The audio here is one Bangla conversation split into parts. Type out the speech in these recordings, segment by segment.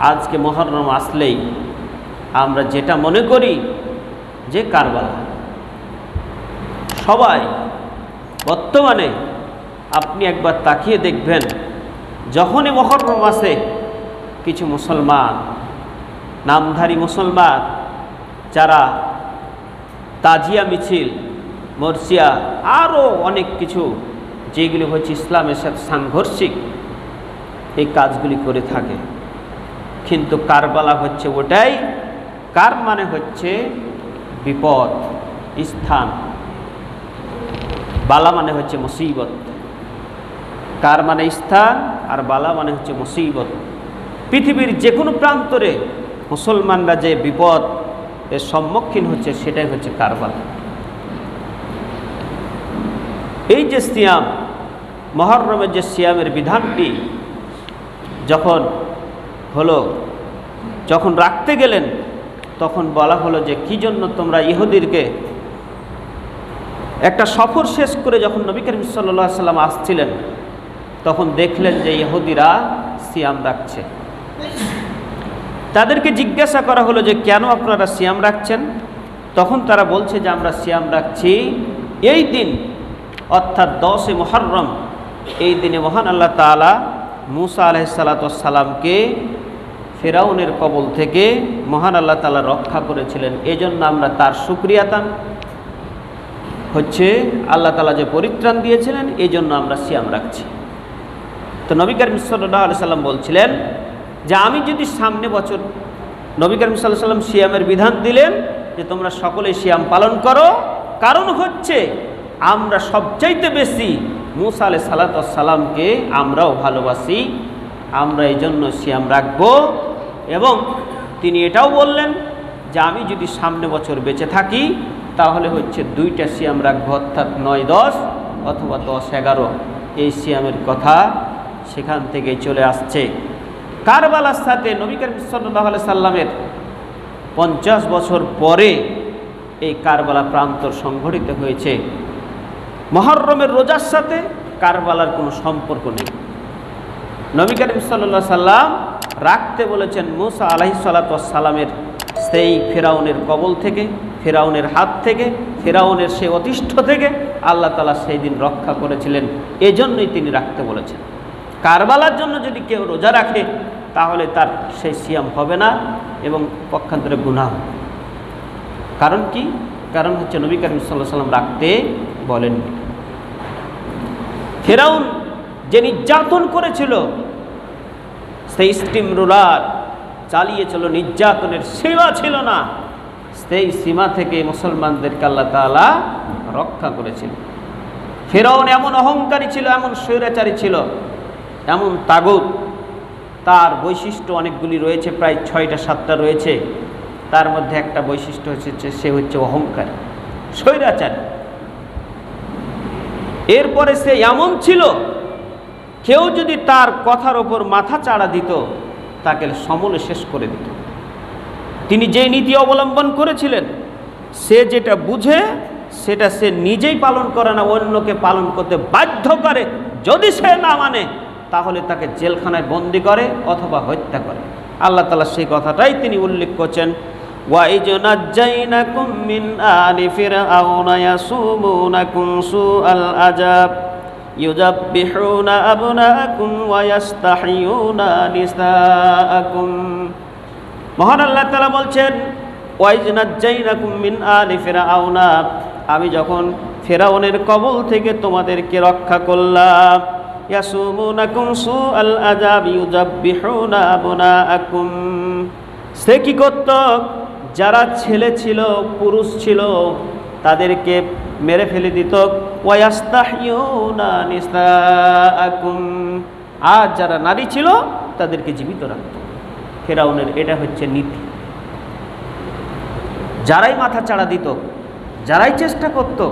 আজকে মহরম আসলেই আমরা যেটা মনে করি যে কারবালা। সবাই বর্তমানে আপনি একবার তাকিয়ে দেখবেন, যখনই মহরম আসে, কিছু মুসলমান, নামধারী মুসলমান, যারা তাজিয়া মিছিল মর্সিয়া আরও অনেক কিছু, যেগুলি হচ্ছে ইসলামের সাথে সাংঘর্ষিক, এই কাজগুলি করে থাকে। কিন্তু কারবালা হচ্ছে ওটাই? কার মানে হচ্ছে বিপদ, স্থান। বালা মানে হচ্ছে মুসিবত। কার মানে স্থান আর বালা মানে হচ্ছে মুসিবত। পৃথিবীর যে কোনো প্রান্তরে মুসলমানরা যে বিপদ এর সম্মুখীন হচ্ছে, সেটাই হচ্ছে কারবালা এই যে সিয়াম, মহরমের যে সিয়ামের বিধানটি, যখন হলো। যখন রাখতে গেলেন, তখন বলা হলো যে, কি জন্য তোমরা ইহুদিরকে একটা সফর শেষ করে যখন নবী করিম সাল্লা সাল্লাম আসছিলেন, তখন দেখলেন যে ইহুদিরা সিয়াম রাখছে। তাদেরকে জিজ্ঞাসা করা হলো যে, কেন আপনারা সিয়াম রাখছেন? তখন তারা বলছে যে, আমরা সিয়াম রাখছি এই দিন, অর্থাৎ দশে মহরম এই দিনে মহান আল্লাহ তালা মুসা আলহিসাল্লাতামকে ফেরাউনের কবল থেকে মহান আল্লাহ তালা রক্ষা করেছিলেন। এজন্য আমরা তার সুক্রিয়াতান। হচ্ছে আল্লাহ তালা যে পরিত্রাণ দিয়েছিলেন এই জন্য আমরা সিয়াম রাখছি। তো নবী করিম সাল্লাহ সাল্লাম বলছিলেন যে, আমি যদি সামনে বছর নবী করিম সাল্লাহ সাল্লাম সিয়ামের বিধান দিলেন যে, তোমরা সকলে সিয়াম পালন করো। কারণ হচ্ছে আমরা সবচাইতে বেশি মুসা আলাই সালাতামকে আমরাও ভালোবাসি। আমরা এই জন্য সিয়াম রাখব। এবং তিনি এটাও বললেন যে আমি যদি সামনে বছর বেঁচে থাকি, তাহলে হচ্ছে দুইটা সিয়াম রাখব, অর্থাৎ নয় দশ অথবা দশ এগারো। এই সিয়ামের কথা সেখান থেকে চলে আসছে। কারবালার সাথে নবী করিম সাল্লাহ সাল্লামের পঞ্চাশ বছর পরে এই কারবালা প্রান্তর সংঘটিত হয়েছে। মহরমের রোজার সাথে কারবালার কোনো সম্পর্ক নেই। নবী করিম সাল্লা সাল্লাম রাখতে বলেছেন মুসা আলাহি সাল্লামের সেই ফেরাউনের কবল থেকে, ফেরাউনের হাত থেকে, ফেরাউনের সেই অতিষ্ঠ থেকে আল্লাহ তালা সেই দিন রক্ষা করেছিলেন। এজন্যই তিনি রাখতে বলেছেন। কারবালার জন্য যদি কেউ রোজা রাখে, তাহলে তার সেই সিয়াম হবে না এবং পক্ষান্তরে গুণা কারণ কি? কারণ হচ্ছে নবী করিম সাল্লাহ সাল্লাম রাখতে বলেননি। ফেরাউন যে নির্যাতন করেছিল, সেই স্টিম রোলার চালিয়েছিল, নির্যাতনের সীমা ছিল না। সেই সীমা থেকে মুসলমানদেরকে আল্লাহ তালা রক্ষা করেছিল। ফেরাউন এমন অহংকারী ছিল, এমন স্বৈরাচারী ছিল, এমন তাগত। তার বৈশিষ্ট্য অনেকগুলি রয়েছে, প্রায় ছয়টা, সাতটা রয়েছে। তার মধ্যে একটা বৈশিষ্ট্য হচ্ছে সে হচ্ছে অহংকারী, স্বৈরাচারী। এরপরে সে এমন ছিল কেউ যদি তার কথার ওপর মাথা চাড়া দিত, তাকে সমলে শেষ করে দিত। তিনি যে নীতি অবলম্বন করেছিলেন, সে যেটা বুঝে, সেটা সে নিজেই পালন করে না, অন্যকে পালন করতে বাধ্য করে। যদি সে না মানে তাহলে তাকে জেলখানায় বন্দি করে অথবা হত্যা করে। আল্লাহ তালা সেই কথাটাই তিনি উল্লেখ করছেন, ওয়াইজনাজ্জাইনাকুম মিন আলি ফিরআউনা ইয়াসুমুনাকুম সুআল আযাব। يُذَبِّحُونَ أَبْنَاءَكُمْ وَيَسْتَحْيُونَ نِسَاءَكُمْ মহান আল্লাহ তাআলা বলছেন ওয়াইজ নাজ্জাইনাকুম মিন আলি ফিরআউনা আমি যখন ফেরাউনের কবল থেকে তোমাদেরকে রক্ষা করলাম ইয়াসুমুনাকুম সুআল আযাব ইউযাব্বিহুনা আবনাআকুম সে কি করত যারা ছেলে ছিল পুরুষ ছিল তাদেরকে মেরে ফেলে দিত ওয়াস্তাহিউনা নিসাআকুম আর যারা নারী ছিল, তাদেরকে জীবিত রাখত। ফেরাউনের এটা হচ্ছে নীতি। যারাই মাথা চাড়া দিত, যারাই চেষ্টা করত,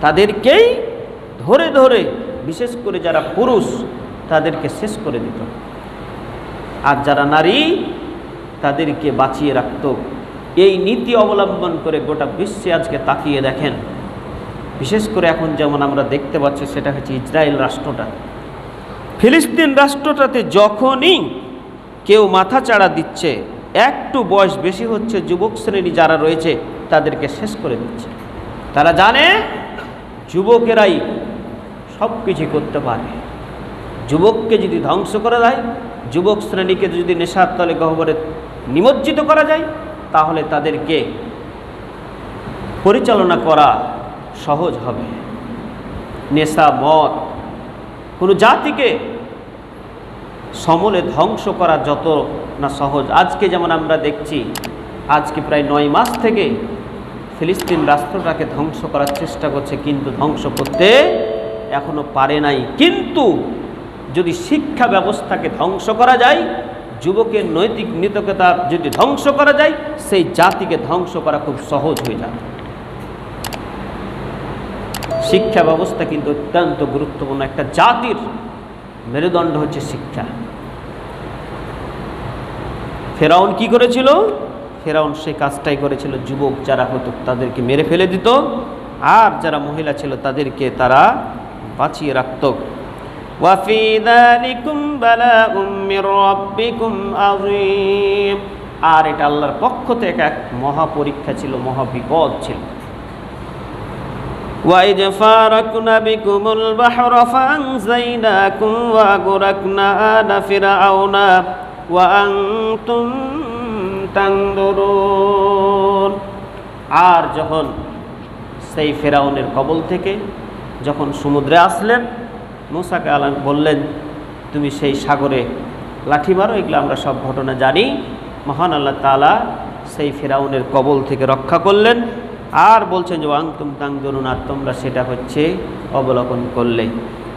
তাদেরকেই ধরে ধরে, বিশেষ করে যারা পুরুষ, তাদেরকে শেষ করে দিত। আর যারা নারী, তাদেরকে বাঁচিয়ে রাখত। এই নীতি অবলম্বন করে গোটা বিশ্বে আজকে তাকিয়ে দেখেন। বিশেষ করে এখন যেমন আমরা দেখতে পাচ্ছি, সেটা হচ্ছে ইসরায়েল রাষ্ট্রটা। ফিলিস্তিন রাষ্ট্রটাতে যখনই কেউ মাথা চাড়া দিচ্ছে, একটু বয়স বেশি হচ্ছে যুবক শ্রেণি যারা রয়েছে, তাদেরকে শেষ করে দিচ্ছে। তারা জানে যুবকেরাই সব কিছু করতে পারে। যুবককে যদি ধ্বংস করা যায়, যুবক শ্রেণীকে যদি নেশার তলে গহ্বরে নিমজ্জিত করা যায়, তাহলে তাদেরকে পরিচালনা করা সহজ হবে। নেশা, মদ, কোনো জাতিকে সমলে ধ্বংস করা যত না সহজ। আজকে যেমন আমরা দেখছি, আজকে প্রায় নয় মাস থেকে ফিলিস্তিন রাষ্ট্রটাকে ধ্বংস করার চেষ্টা করছে, কিন্তু ধ্বংস করতে এখনও পারে নাই। কিন্তু যদি শিক্ষা ব্যবস্থাকে ধ্বংস করা যায়, যুবকের নৈতিক নৈতিকতা যদি ধ্বংস করা যায়, সেই জাতিকে ধ্বংস করা খুব সহজ হয়ে যায় শিক্ষা ব্যবস্থা কিন্তু অত্যন্ত গুরুত্বপূর্ণ। একটা জাতির মেরুদণ্ড হচ্ছে শিক্ষা। ফেরাউন কি করেছিল? ফেরাউন সে কাজটাই করেছিল, যুবক যারা হতো তাদেরকে মেরে ফেলে দিত, আর যারা মহিলা ছিল তাদেরকে তারা বাঁচিয়ে রাখত। আর এটা আল্লাহর পক্ষ থেকে এক মহাপরীক্ষা ছিল, মহাবিপদ ছিল। وإذ فارقنا بكم البحر فأنزيناكم وأغرقنا آل فرعون وأنتم تنظرون আর যখন সেই ফেরাউনের কবল থেকে যখন সমুদ্রে আসলেন মুসাকে আলাম বললেন তুমি সেই সাগরে লাঠি মারো এগুলো আমরা সব ঘটনা জানি মহান আল্লাহ তালা সেই ফেরাউনের কবল থেকে রক্ষা করলেন আর বলছেন যে আংতুম তাং ধরুন আর তোমরা সেটা হচ্ছে অবলোকন করলে।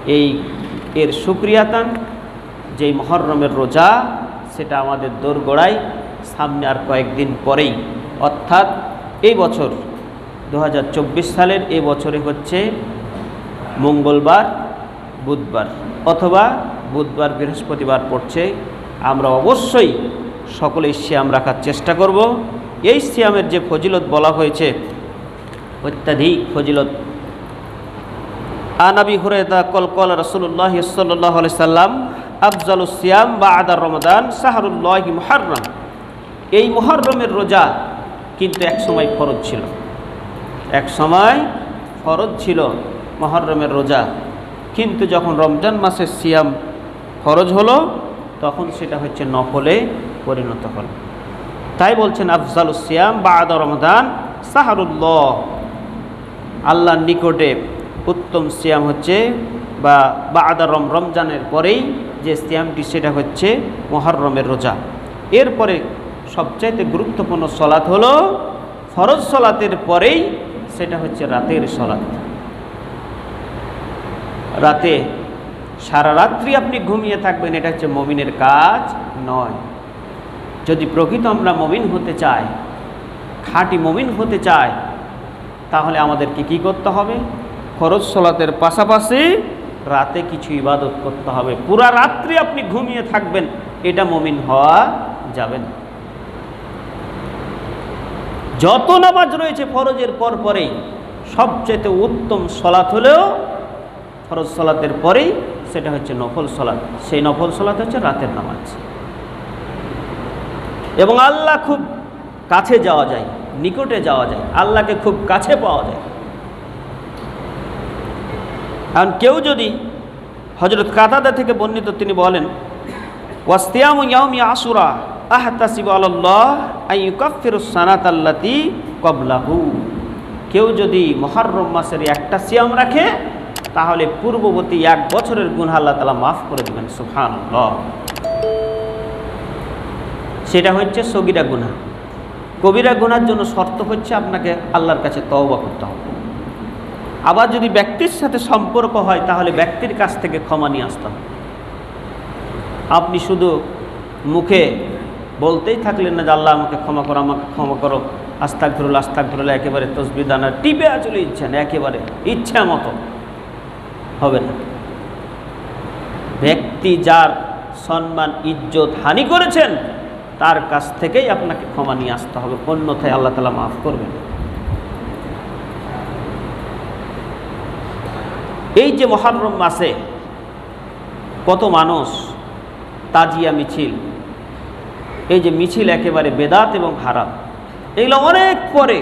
এই এর সুক্রিয়াতান, যেই মহরমের রোজা, সেটা আমাদের দোরগোড়ায় সামনে আর কয়েকদিন পরেই। অর্থাৎ এই বছর দু হাজার চব্বিশ সালের এই বছরে হচ্ছে মঙ্গলবার, বুধবার। অথবা বুধবার, বৃহস্পতিবার পড়ছে। আমরা অবশ্যই সকলেই শ্যাম রাখার চেষ্টা করব। এই শ্যামের যে ফজিলত বলা হয়েছে অত্যাধিক ফজিলত। আনাবি হুরেদা কল কল রসুল্লাহ সাল্লাহ সাল্লাম, আফজাল সিয়াম বা আদার রমদান সাহারুল্লাহ মুহাররম। এই মুহররমের রোজা কিন্তু এক সময় ফরজ ছিল। এক সময় ফরজ ছিল মহরমের রোজা। কিন্তু যখন রমজান মাসের সিয়াম ফরজ হলো, তখন সেটা হচ্ছে নফলে পরিণত হল। তাই বলছেন, আফজাল সিয়াম বা আদা রমদান সাহারুল্লাহ আল্লাহর নিকটে উত্তম সিয়াম হচ্ছে বা বা আদা রম, রমজানের পরেই যে সিয়ামটি সেটা হচ্ছে মহরমের রোজা। এরপরে সবচাইতে গুরুত্বপূর্ণ সলাৎ হলো ফরজ সলাতের পরেই সেটা হচ্ছে রাতের সলাৎ। রাতে সারা রাত্রি আপনি ঘুমিয়ে থাকবেন, এটা হচ্ছে মমিনের কাজ নয়। যদি প্রকৃত আমরা মমিন হতে চাই, খাঁটি মমিন হতে চাই তাহলে আমাদেরকে কি করতে হবে? ফরজ সলাতের পাশাপাশি রাতে কিছু ইবাদত করতে হবে। পুরা রাত্রি আপনি ঘুমিয়ে থাকবেন, এটা মমিন হওয়া যাবে না। যত নামাজ রয়েছে ফরজের পর পরেই, সবচেয়ে উত্তম সলাৎ হলেও ফরজ সলাতের পরেই সেটা হচ্ছে নফল সলাৎ। সেই নফল সলাৎ হচ্ছে রাতের নামাজ। এবং আল্লাহ খুব কাছে যাওয়া যায়। নিকটে যাওয়া যায়, আল্লাহকে খুব কাছে পাওয়া যায়। কারণ কেউ যদি হজরত কাতাদা থেকে বর্ণিত তিনি বলেন, ওয়াস্তিয়াম ইয়াউমি আসুরা আহতাসিব আল্লাহ আইকাফির সানাত আল্লাতি কবলাহু কেউ যদি মহারম মাসের একটা সিয়াম রাখে, তাহলে পূর্ববর্তী এক বছরের গুণ আল্লাহ তালা মাফ করে দেবেন সুফান সেটা হচ্ছে সগিরা গুনা কবিরা গোনার জন্য শর্ত হচ্ছে আপনাকে আল্লাহর কাছে তওবা করতে হবে। আবার যদি ব্যক্তির সাথে সম্পর্ক হয়, তাহলে ব্যক্তির কাছ থেকে ক্ষমা নিয়ে আসতে হবে। আপনি শুধু মুখে বলতেই থাকলেন না যে আল্লাহ আমাকে ক্ষমা করো, আমাকে ক্ষমা করো আস্তাক ধরুল আস্তাক ধরুল একেবারে তসবি দানা টিপে চলে না একেবারে ইচ্ছা মতো। হবে না। ব্যক্তি যার সম্মান, ইজ্জত, হানি করেছেন তার কাছ থেকেই আপনাকে ক্ষমা নিয়ে আসতে হবে, অন্যথায় আল্লাহ তালা মাফ করবেন। এই যে মহারম মাসে কত মানুষ তাজিয়া মিছিল, এই যে মিছিল একেবারে বেদাত এবং হারাম, এগুলো অনেক পরে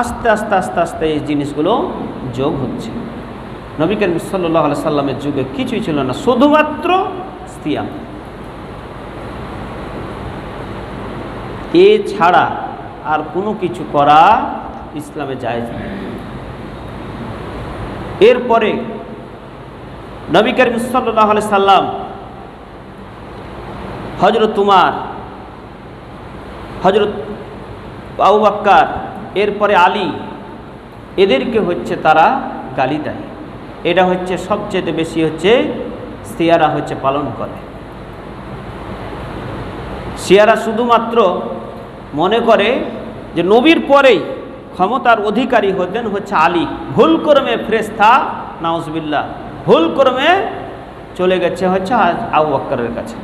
আস্তে আস্তে আস্তে আস্তে এই জিনিসগুলো যোগ হচ্ছে। নবী করিম সাল্লাহ সাল্লামের যুগে কিছুই ছিল না, শুধুমাত্র স্তিয়াম এ ছাড়া আর কোনো কিছু করা ইসলামে যায় এরপরে নবী করিম সাল্লাহ সাল্লাম হজরত তুমার হজরত আবু বাক্কার, এরপরে আলী, এদেরকে হচ্ছে তারা গালি দেয়। এটা হচ্ছে সবচেয়ে বেশি হচ্ছে সিয়ারা হচ্ছে পালন করে। সিয়ারা শুধুমাত্র মনে করে যে নবীর পরেই ক্ষমতার অধিকারী হতেন হচ্ছে আলী। ভুল করমে ফ্রেস্তা নাউজবিল্লা ভুল করমে চলে গেছে হচ্ছে আবু বাক্কারের কাছে।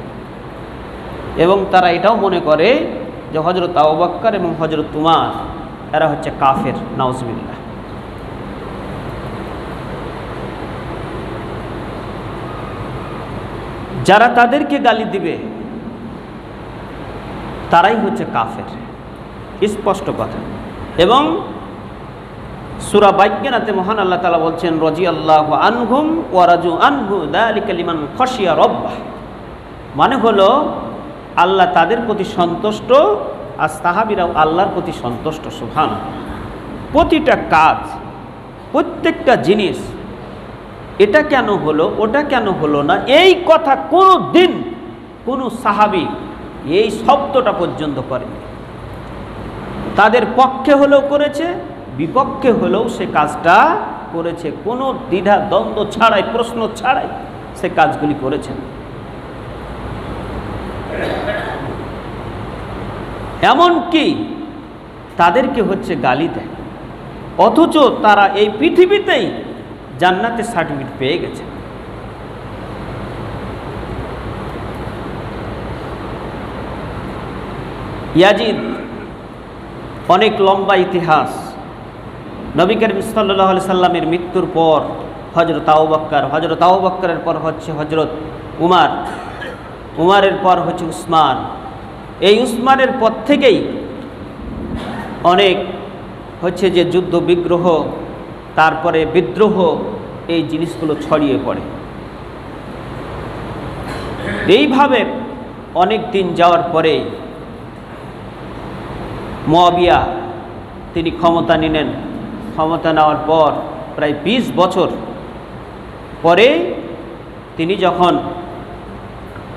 এবং তারা এটাও মনে করে যে হজরত আবু বাক্কার এবং হজরত তুমার এরা হচ্ছে কাফের নাউজবিল্লা যারা তাদেরকে গালি দিবে তারাই হচ্ছে কাফের। স্পষ্ট কথা। এবং সুরা বাইজ্ঞানাতে মহান আল্লাহ তালা বলছেন রজি আল্লাহ আনহুম ওয়ারাজু আনহু দালিকালিমান খসিয়া রব্বাহ। মানে হলো, আল্লাহ তাদের প্রতি সন্তুষ্ট আর সাহাবিরাও আল্লাহর প্রতি সন্তুষ্ট সুহান প্রতিটা কাজ, প্রত্যেকটা জিনিস, এটা কেন হলো, ওটা কেন হলো না, এই কথা কোনো দিন কোনো সাহাবি এই শব্দটা পর্যন্ত করেনি তাদের পক্ষে হলেও করেছে, বিপক্ষে হলেও সে কাজটা করেছে। কোনো দ্বিধা, দ্বন্দ্ব ছাড়াই, প্রশ্ন ছাড়াই সে কাজগুলি করেছেন। এমনকি তাদেরকে হচ্ছে গালি দেয়। অথচ তারা এই পৃথিবীতেই জান্নাতের সার্টিফিকেট পেয়ে গেছে। ইয়াজিদ, অনেক লম্বা ইতিহাস। নবী করিম সাল্লাহ সাল্লামের মৃত্যুর পর হজরত আউবাক্কার হজরত আউবাক্কারের পর হচ্ছে হজরত উমার, উমারের পর হচ্ছে উসমান। এই উসমানের পর থেকেই অনেক হচ্ছে যে যুদ্ধ, বিগ্রহ, তারপরে বিদ্রোহ এই জিনিসগুলো ছড়িয়ে পড়ে। এইভাবে অনেক দিন যাওয়ার পরে মবিয়া তিনি ক্ষমতা নিলেন। ক্ষমতা নেওয়ার পর প্রায় ২০ বছর পরে তিনি যখন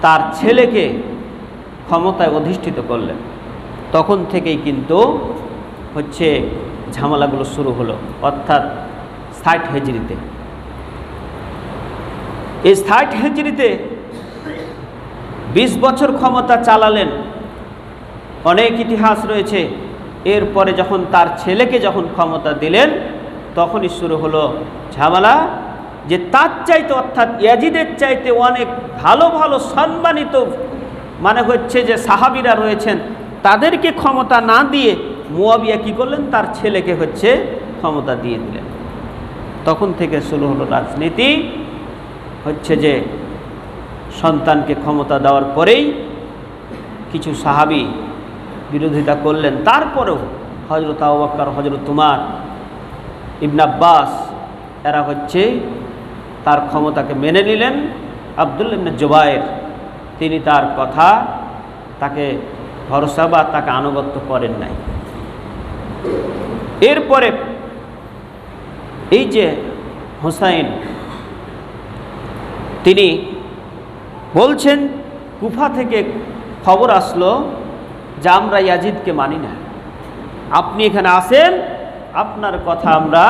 তার ছেলেকে ক্ষমতায় অধিষ্ঠিত করলেন, তখন থেকেই কিন্তু হচ্ছে ঝামেলাগুলো শুরু হলো, অর্থাৎ ষাট হেজরিতে এই ষাট হেজরিতে বিশ বছর ক্ষমতা চালালেন অনেক ইতিহাস রয়েছে। এরপরে যখন তার ছেলেকে যখন ক্ষমতা দিলেন, তখনই শুরু হলো ঝামেলা যে তার চাইতে অর্থাৎ ইয়াজিদের চাইতে অনেক ভালো ভালো, সম্মানিত মানে হচ্ছে যে সাহাবিরা রয়েছেন, তাদেরকে ক্ষমতা না দিয়ে মুয়াবিয়া কি করলেন? তার ছেলেকে হচ্ছে ক্ষমতা দিয়ে দিলেন। তখন থেকে শুরু হলো রাজনীতি, হচ্ছে যে সন্তানকে ক্ষমতা দেওয়ার পরেই কিছু সাহাবি বিরোধিতা করলেন। তারপরেও হজরত আবাক্কর হজরত তুমার ইবন আব্বাস, এরা হচ্ছে তার ক্ষমতাকে মেনে নিলেন। আবদুল ইবনে জুবায়ের তিনি তার কথা তাকে ভরসা বা তাকে আনুগত্য করেন নাই। এরপরে এই যে হোসাইন, তিনি বলছেন, কুফা থেকে খবর আসলো যে আমরা ইয়াজিদকে মানি না। আপনি এখানে আসেন, আপনার কথা আমরা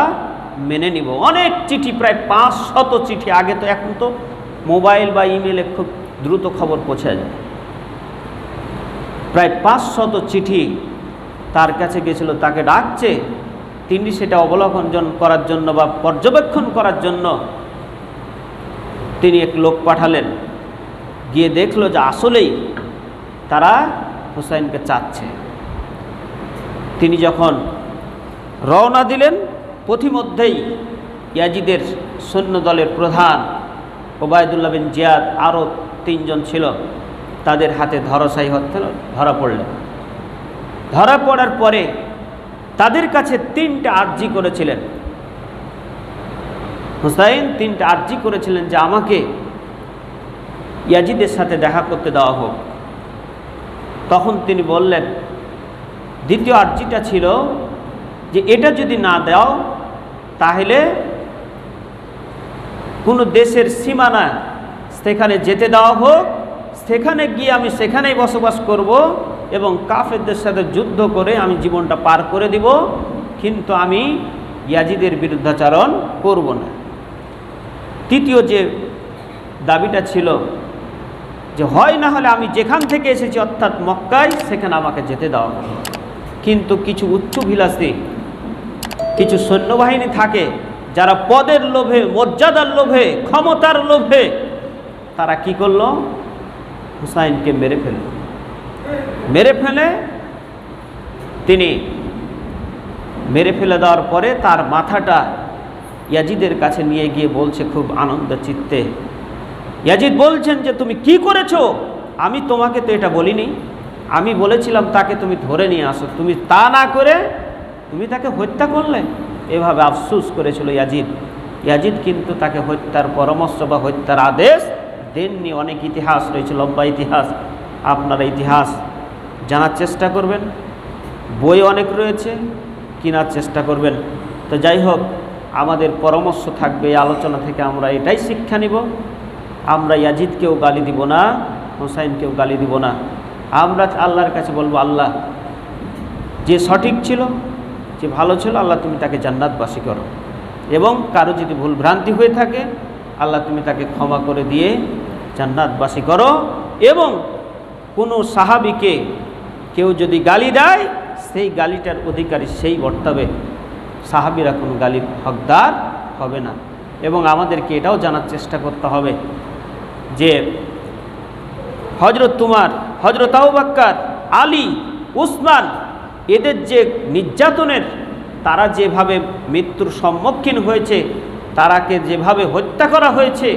মেনে নিব। অনেক চিঠি, প্রায় পাঁচ শত চিঠি, আগে তো এখন তো মোবাইল বা ইমেলে খুব দ্রুত খবর পৌঁছে যায়। প্রায় পাঁচ শত চিঠি তার কাছে গেছিল, তাকে ডাকছে। তিনি সেটা অবলোকন করার জন্য বা পর্যবেক্ষণ করার জন্য তিনি এক লোক পাঠালেন। গিয়ে দেখল যে আসলেই তারা হুসাইনকে চাচ্ছে। তিনি যখন রওনা দিলেন, পথিমধ্যেই ইয়াজিদের সৈন্য দলের প্রধান ওবায়দুল্লাহ বিন জিয়াদ আরও তিনজন ছিল, তাদের হাতে ধরসাই হতে ধরা পড়লেন। ধরা পড়ার পরে তাদের কাছে তিনটা আর্জি করেছিলেন। হুসাইন তিনটা আর্জি করেছিলেন যে, আমাকে ইয়াজিদের সাথে দেখা করতে দেওয়া হোক। তখন তিনি বললেন, দ্বিতীয় আর্জিটা ছিল যে এটা যদি না দাও, তাহলে কোনো দেশের সীমানা সেখানে যেতে দেওয়া হোক, সেখানে গিয়ে আমি সেখানেই বসবাস করব এবং কাফেরদের সাথে যুদ্ধ করে আমি জীবনটা পার করে দিব, কিন্তু আমি ইয়াজিদের বিরুদ্ধাচারণ করব না। তৃতীয় যে দাবিটা ছিল যে হয়, না হলে আমি যেখান থেকে এসেছি, অর্থাৎ মক্কায়, সেখানে আমাকে যেতে দেওয়া কিন্তু কিছু উচ্চভিলাষী কিছু সৈন্যবাহিনী থাকে, যারা পদের লোভে, মর্যাদার লোভে, ক্ষমতার লোভে, তারা কি করল? হুসাইনকে মেরে ফেলল। মেরে ফেলে, তিনি মেরে ফেলে দেওয়ার পরে তার মাথাটা ইয়াজিদের কাছে নিয়ে গিয়ে বলছে, খুব আনন্দ চিত্তে ইয়াজিদ বলছেন যে, তুমি কি করেছ? আমি তোমাকে তো এটা বলিনি। আমি বলেছিলাম তাকে তুমি ধরে নিয়ে আসো। তুমি তা না করে তুমি তাকে হত্যা করলে। এভাবে আফসুস করেছিল ইয়াজিদ। ইয়াজিদ কিন্তু তাকে হত্যার পরামর্শ বা হত্যার আদেশ দেননি। অনেক ইতিহাস রয়েছে, লম্বা ইতিহাস। আপনারা ইতিহাস জানার চেষ্টা করবেন। বই অনেক রয়েছে, কেনার চেষ্টা করবেন। তো যাই হোক, আমাদের পরামর্শ থাকবে, এই আলোচনা থেকে আমরা এটাই শিক্ষা নিব। আমরা ইয়াজিদকেও গালি দিব না, হোসাইনকেও গালি দিব না। আমরা আল্লাহর কাছে বলব, আল্লাহ, যে সঠিক ছিল, যে ভালো ছিল, আল্লাহ তুমি তাকে জান্নাতবাসী করো। এবং কারও যদি ভুল ভ্রান্তি হয়ে থাকে, আল্লাহ তুমি তাকে ক্ষমা করে দিয়ে জান্নাতবাসী করো। এবং কোনো সাহাবিকে কেউ যদি গালি দেয়, সেই গালিটার অধিকারী সেই বর্তাবে সাহাবিরা কোনো গালির হকদার হবে না। এবং আমাদেরকে এটাও জানার চেষ্টা করতে হবে। যে হজরত তোমার হজরত আউবাক্কার আলী, উসমান, এদের যে নির্যাতনের, তারা যেভাবে মৃত্যুর সম্মুখীন হয়েছে, তারাকে যেভাবে হত্যা করা হয়েছে,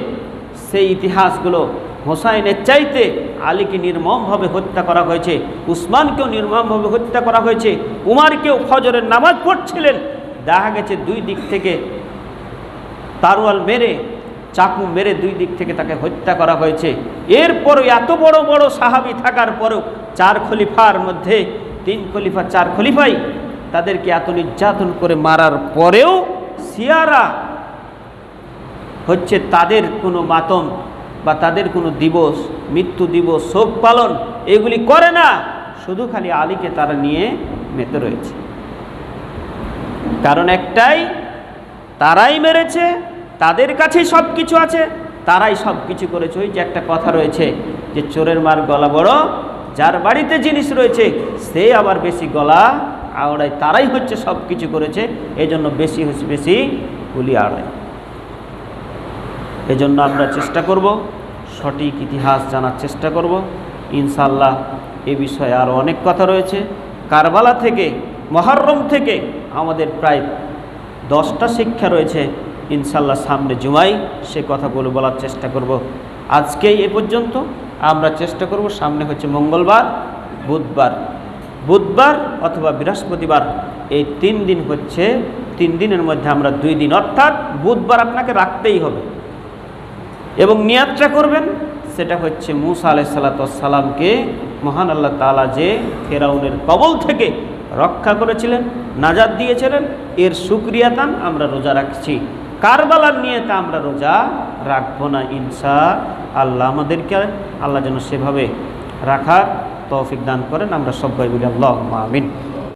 সেই ইতিহাসগুলো হোসাইনের চাইতে আলীকে নির্মমভাবে হত্যা করা হয়েছে, উসমানকেও নির্মমভাবে হত্যা করা হয়েছে, উমারকেও ফজরের নামাজ পড়ছিলেন। দেখা গেছে দুই দিক থেকে তারওয়াল মেরে চাকু মেরে দুই দিক থেকে তাকে হত্যা করা হয়েছে। এরপরও এত বড় বড় সাহাবি থাকার পরেও চার খলিফার মধ্যে তিন খলিফা, চার খলিফাই তাদেরকে এত নির্যাতন করে মারার পরেও সিয়ারা হচ্ছে তাদের কোনো মাতম বা তাদের কোনো দিবস, মৃত্যু দিবস, শোক পালন এগুলি করে না, শুধু খালি আলীকে তারা নিয়ে মেতে রয়েছে। কারণ একটাই, তারাই মেরেছে তাদের কাছেই সব কিছু আছে। তারাই সব কিছু করেছে। ওই যে একটা কথা রয়েছে যে চোরের মার গলা বড়, যার বাড়িতে জিনিস রয়েছে, সে আবার বেশি গলা আওড়ায়। তারাই হচ্ছে সব কিছু করেছে। এই জন্য বেশি হচ্ছে, বেশি গুলি আড়ায় এজন্য আমরা চেষ্টা করব, সঠিক ইতিহাস জানার চেষ্টা করব। ইনশাল্লাহ এ বিষয়ে আরও অনেক কথা রয়েছে। কারবালা থেকে, মহরম থেকে আমাদের প্রায় দশটা শিক্ষা রয়েছে। ইনশাল্লাহ সামনে জুমাই সে কথাগুলো বলার চেষ্টা করব। আজকেই এ পর্যন্ত। আমরা চেষ্টা করব সামনে হচ্ছে মঙ্গলবার, বুধবার। বুধবার অথবা বৃহস্পতিবার, এই তিন দিন হচ্ছে, তিন দিনের মধ্যে আমরা দুই দিন। অর্থাৎ বুধবার আপনাকে রাখতেই হবে। এবং নিয়াত্রা করবেন, সেটা হচ্ছে মুসা আলাই সালাতামকে মহান আল্লাহ তালা যে ফেরাউনের কবল থেকে রক্ষা করেছিলেন নাজাদ দিয়েছিলেন, এর সুক্রিয়াতান আমরা রোজা রাখছি। কারবালার নিয়েতে আমরা রোজা রাখব না ইনসা আল্লাহ আমাদেরকে আল্লাহ যেন সেভাবে রাখার তৌফিক দান করেন। আমরা সবাই বলি আল্লাহ আমিন।